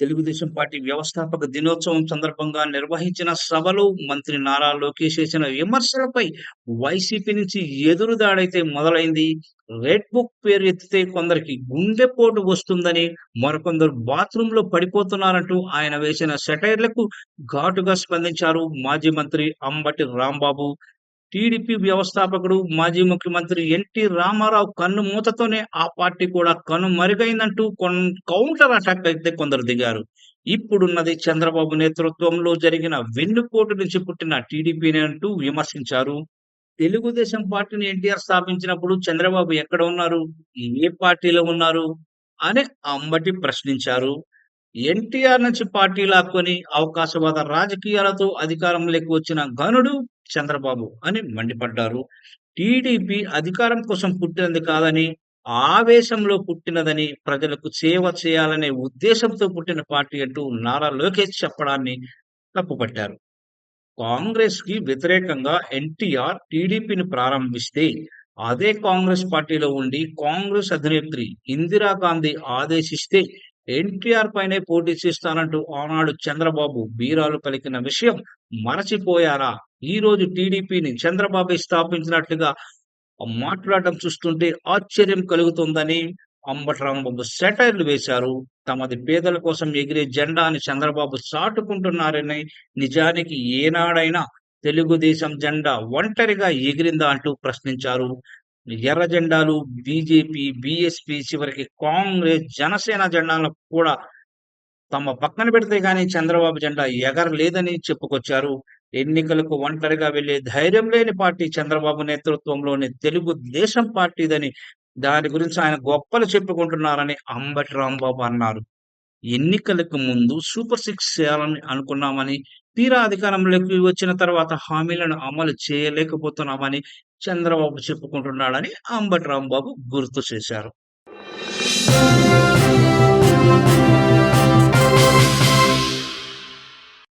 Telugu Desam party వ్యవస్థాపక దినోత్సవం సందర్భంగా నిర్వహించిన సభలో మంత్రి నారా లోకేష్ చేసిన విమర్శలపై వైసీపీ నుంచి ఎదురుదాడైతే మొదలైంది. రెడ్ బుక్ పేరు ఎత్తితే కొందరికి గుండెపోటు వస్తుందని మరికొందరు బాత్రూమ్లో పడిపోతున్నారంటూ ఆయన వేసిన సెటైర్లకు ఘాటుగా స్పందించారు మాజీ మంత్రి అంబటి రాంబాబు. టీడీపీ వ్యవస్థాపకుడు మాజీ ముఖ్యమంత్రి ఎన్టీ రామారావు కన్ను మూతతోనే ఆ పార్టీ కూడా కను మరుగైందంటూ కొన్ కౌంటర్ అటాక్ అయితే కొందరు దిగారు. ఇప్పుడున్నది చంద్రబాబు నేతృత్వంలో జరిగిన వెన్నుపోటు నుంచి పుట్టిన టీడీపీని అంటూ విమర్శించారు. తెలుగుదేశం పార్టీని ఎన్టీఆర్ స్థాపించినప్పుడు చంద్రబాబు ఎక్కడ ఉన్నారు? ఏ పార్టీలో ఉన్నారు? అని అంబటి ప్రశ్నించారు. ఎన్టీఆర్ నుంచి పార్టీ లాక్కొని అవకాశవాద రాజకీయాలతో అధికారంలోకి వచ్చిన ఘనుడు చంద్రబాబు అని మండిపడ్డారు. టీడీపీ అధికారం కోసం పుట్టినది కాదని ఆవేశంలో పుట్టినదని ప్రజలకు సేవ చేయాలనే ఉద్దేశంతో పుట్టిన పార్టీ అంటూ నారా లోకేష్ చెప్పడాన్ని తప్పుపట్టారు. కాంగ్రెస్కి వ్యతిరేకంగా ఎన్టీఆర్ టీడీపీని ప్రారంభిస్తే అదే కాంగ్రెస్ పార్టీలో ఉండి కాంగ్రెస్ అధినేత్రి ఇందిరాగాంధీ ఆదేశిస్తే ఎన్టీఆర్ పైనే పోటీ చేస్తానంటూ ఆనాడు చంద్రబాబు బీరాలు పలికిన విషయం మరచిపోయారా? ఈ రోజు టీడీపీని చంద్రబాబు స్థాపించినట్లుగా మాట్లాడడం చూస్తుంటే ఆశ్చర్యం కలుగుతుందని అంబటి రాంబాబు సెటైర్లు వేశారు. తమది పేదల కోసం ఎగిరే జెండా అని చంద్రబాబు చాటుకుంటున్నారని నిజానికి ఏనాడైనా తెలుగుదేశం జెండా ఒంటరిగా ఎగిరిందా అంటూ ప్రశ్నించారు. ఎర్ర జెండాలు బీజేపీ బీఎస్పీ చివరికి కాంగ్రెస్ జనసేన జెండాలను కూడా తమ పక్కన పెడితే గాని చంద్రబాబు జెండా ఎగరలేదని చెప్పుకొచ్చారు. ఎన్నికలకు ఒంటరిగా వెళ్ళే ధైర్యం లేని పార్టీ చంద్రబాబు నేతృత్వంలోని తెలుగు దేశం పార్టీదని దాని గురించి ఆయన గొప్పలు చెప్పుకుంటున్నారని అంబటి రాంబాబు అన్నారు. ఎన్నికలకు ముందు సూపర్ సిక్స్ చేయాలని అనుకున్నామని తీరా అధికారంలోకి వచ్చిన తర్వాత హామీలను అమలు చేయలేకపోతున్నామని చంద్రబాబు చెప్పుకుంటున్నాడని అంబటి రాంబాబు గుర్తు చేశారు.